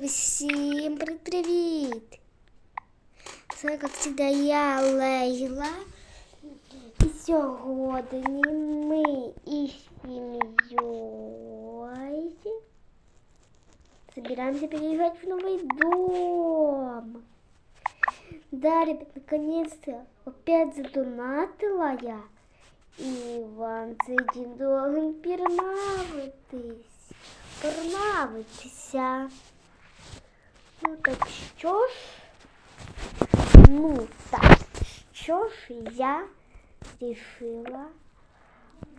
всім привіт! Це, як завжди, я Лейла. І сьогодні ми із сім'єю собираемся переезжать в новый дом. Да, ребят, наконец-то опять задонатила я. І вам цей день должен перенравитись. Перенравитися. Ну так що ж? Ну так, що ж я решила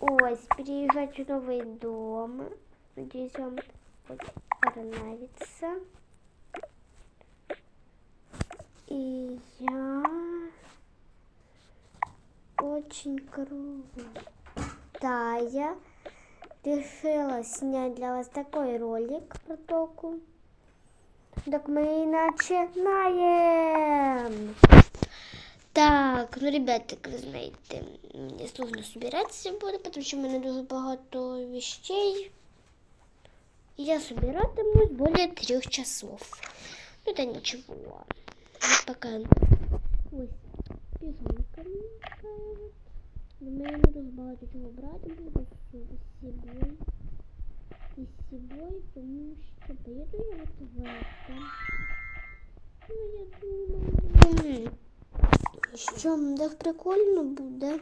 ось переезжать в новый дом. Надеюсь, вам понравится. И я очень крутая. Решила снять для вас такой ролик про току. Так мы и начинаем. Так, ну, ребят, як ви знаєте, мені сложно собиратися буде, тому що в мене дуже багато вещей. И я собиратимусь более трех часов. Ну, ничего. Вот пока... Ой, пижамка мені дуже багато чого брати буде з собою. І з собою, тому що поїду я от в это. Ну, я думаю... Що, так прикольно буде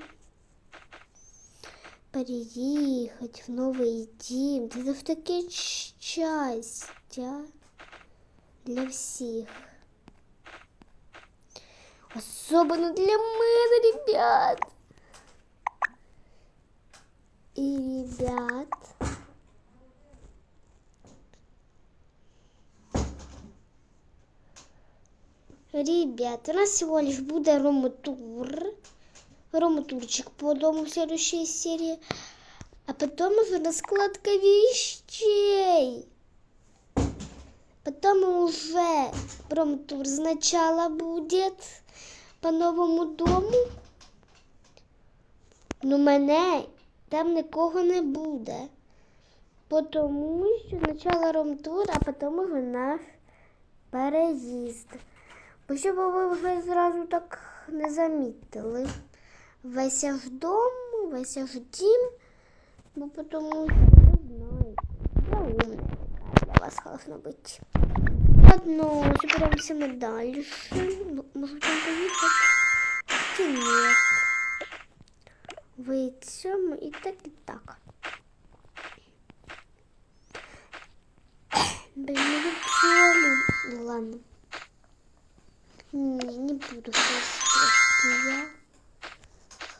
переїхати в новий дім. Це ж таке щастя для всіх. Особенно для мене, ребят. И ребят. Ребят, у нас всего лишь будет ромотур. Ромотурчик по дому в следующей серии. А потом уже раскладка вещей. Потом уже промтур сначала будет по новому дому. Ну мене там нікого не буде. Тому що спочатку ромтур, а потім уже наш переїзд. Щоб ви зразу так не замітили. Весь аж дом, весь аж дім. бо потому что, не знаю, я умная такая, для вас должна быть. Ладно, собираемся мы дальше. Ну, может,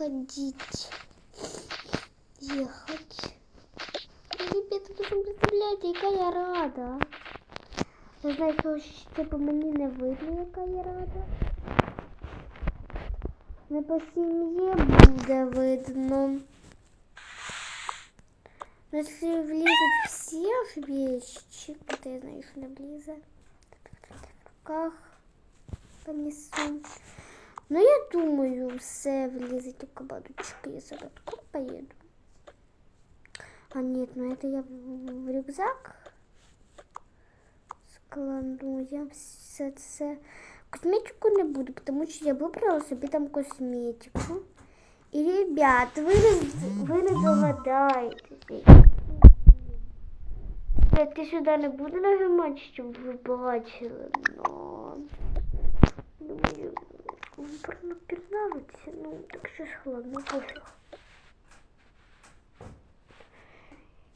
ходить ехать. Ребята, ви не представляєте, яка я рада. Я знаю, що ще по мені не видно, яка я рада. Не по сім'ї буде видно. Ну, Якщо влізуть всі аж вещи, то я знаю, що не влізе. В руках понесу. Ну, я думаю, все влізить у кабадочки. Я зараз таку поїду. А нет, ну это я в рюкзак складу. Я все це косметику не буду, тому що я вибрала собі там косметику. І, ребят, не, ви не догадаєтесь. Я ти сюди не буду нажимати, щоб ви бачили, но... Думаю, виборно пірнавиться, ну, так що ж ладно, пофіг.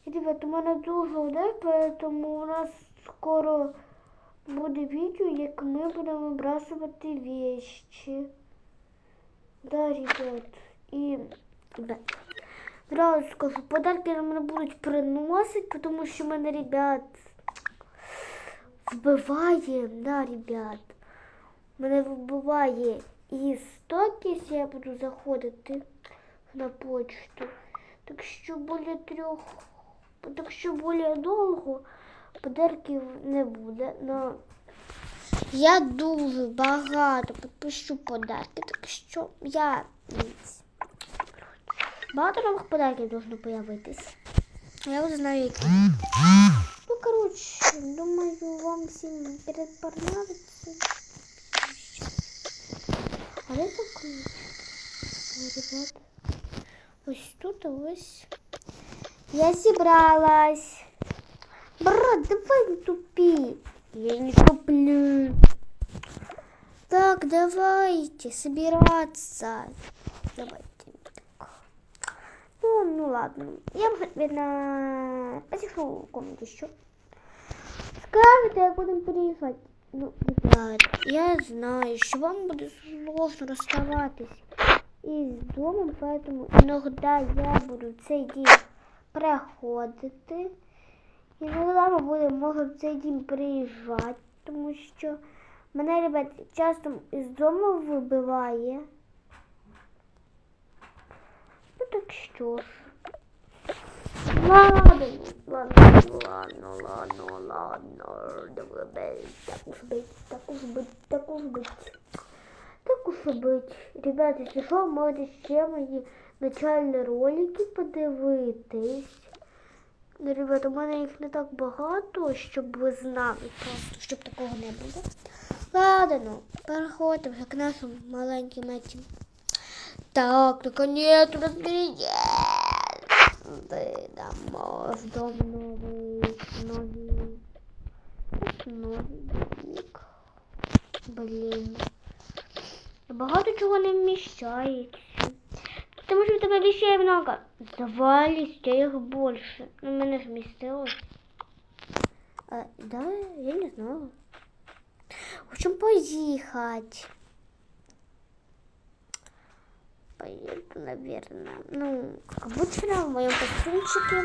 Ребят, у мене дуже удар, тому у нас скоро буде відео, як ми будемо вибрасувати вещи. Да, ребят. І да. Зразу скажу, подарки на мене будуть приносити, тому що мене, ребят, вбиває, да, ребят. Мене вбиває і сток, якщо я буду заходити на почту. Так що біля трьох так що більш довго подарків не буде. Но я дуже багато підпишу подарки, так що я багато нових подарків должно появитись. Я вже знаю, які. Ну, коротше, думаю, вам всім понравится. Ось. Я зібралась. Брат, давай не тупи. Я не туплю. Так, давайте собираться. Давайте. Ну, ну ладно. Я наверное, посижу в комнате еще. Скажете, як будемо переїжджати. Ну, ребят, я знаю, що вам буде сложно розставатись із домом, поэтому иногда я буду цей день приходити. Іногда ми будемо, може, в цей день приїжджати, тому що мене, ребят, часто із дому вибиває. Ну так що ж. Ладно, ладно, ладно, ладно, ладно. Давай, так уж быть, так уж быть, так уж быть. Так уж и быть. Ребята, если що, можете ще мої начальні ролики подивитись. Ну, ребята, у мене їх не так багато, щоб ви знали просто, щоб такого не було. Ладно, ну, переходимо вже к нашим маленьким этим. Так, наконец-то разберись. Ты домой, в дом новый, новый, новый домик. Блин. ничего не мешает? Потому что там вещей много. Два листя, их больше. Но у меня же вместилось. А, да, я не знала. Хочем поехать. Поеду, наверное. Ну, как обычно, в моем костюмчике.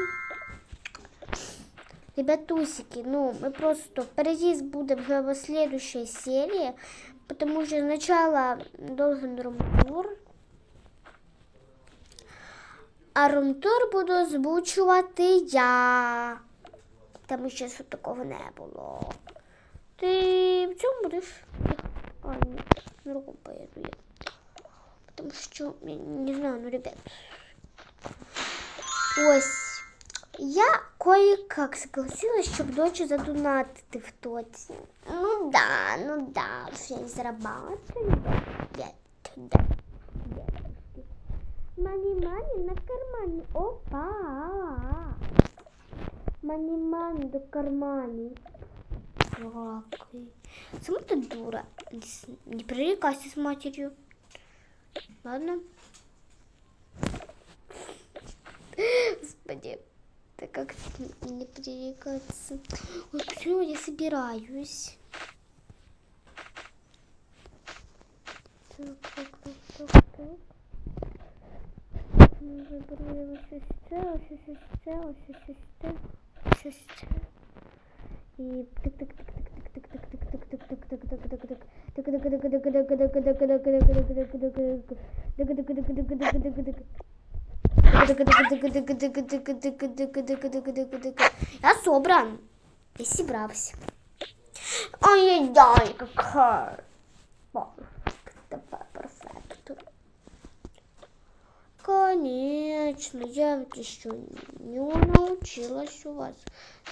Ребятусики, ну, мы просто... Переезд будем уже в следующей серии. Потому что сначала должен румтур, а румтур буду озвучувати я. Що ще такого не було. Ти в чому будеш? А, ні, на руку поїду я. Потому что, я не знаю, ну, ребят. Ось. Я кое-как согласилась, щоб дочі задонатити в тоці. Ну да, ну да, все зарабатываю. Ребят, да. Мани-мани на кармане. Опа! Мани-мани до кармане. Какой. Сама ты дура. Не пререкайся с матерью. Ладно. Господи, да как не пререкаться? Ой, все, я собираюсь. Виберу ось ось це, ось ось це, ось ось це, ось ось це. І тик тик тик тик тик тик тик тик тик тик тик тик тик тик я собран. Я зібрався. Ай-яй-яй, какая. Конечно, я еще не научилась у вас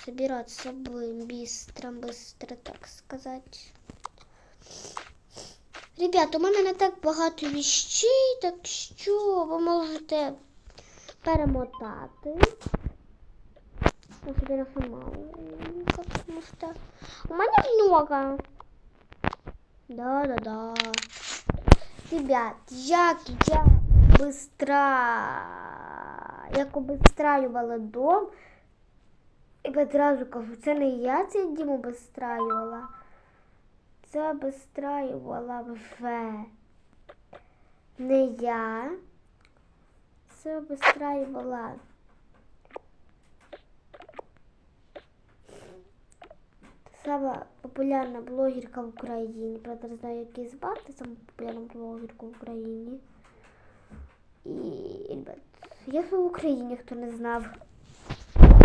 собираться быстро, быстро, так сказать. Ребята, у мене не так багато віщей, так що ви можете перемотати. Я собі потому что у мене много. Да-да-да. Ребят, як я быстро, як обестраювала дом, і одразу кажу, це не я цей дім обестраювала. Це обестраювала вже не я. Це обестраювала сама популярна блогерка в Україні. Правда, не знаю, як її звати, сама популярна блогерка в Україні. І, ребят, я живу в Україні, хто не знав.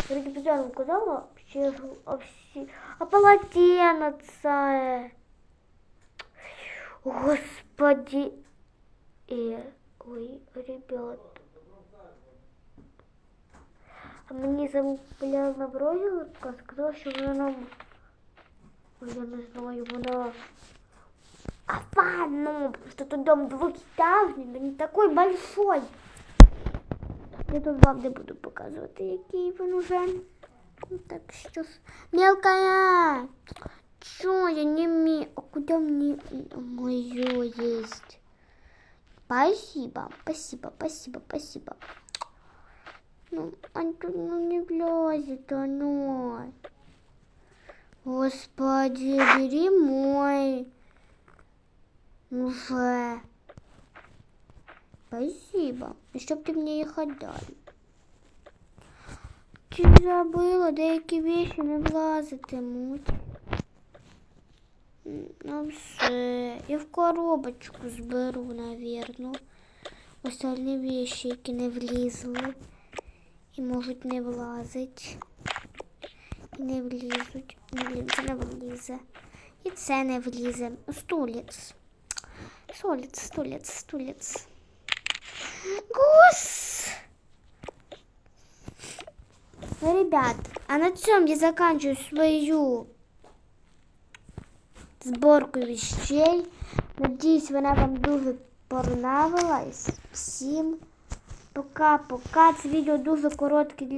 Я таки спеціально казала, що я живу, а всі... А полотенце. Господи. Э, ой, ребят. А мені сама популярна блогерка сказала, що вона нам Ой, я не знаю, вона... А ладно, просто тут дом двухэтажный, но не такой большой. Я тут вам не буду показувати, який він уже. Ну, Так ж. Мелкая! Чё я не ми... А куда мне мое есть? Спасибо, спасибо, спасибо, спасибо. Ну, Антон, ну не влазит оно. Господи, бери мой. Уже. Спасибо. И чтоб ты мне их отдал. Ти забыла, деякі вещи не влазитимуть. Ну все. Я в коробочку зберу, наверно. Остальні вещи, які не влізли. І можуть не влазить. І не влізуть. Блін, це не влізе. І це не влізе. Стулець. Стулець, стулець, стулець. Гус! Ну, ребят, а на цьому я заканчиваю свою сборку вещей. Надіюсь, вона вам дуже понравилась. Всім пока-пока. Це відео дуже коротке для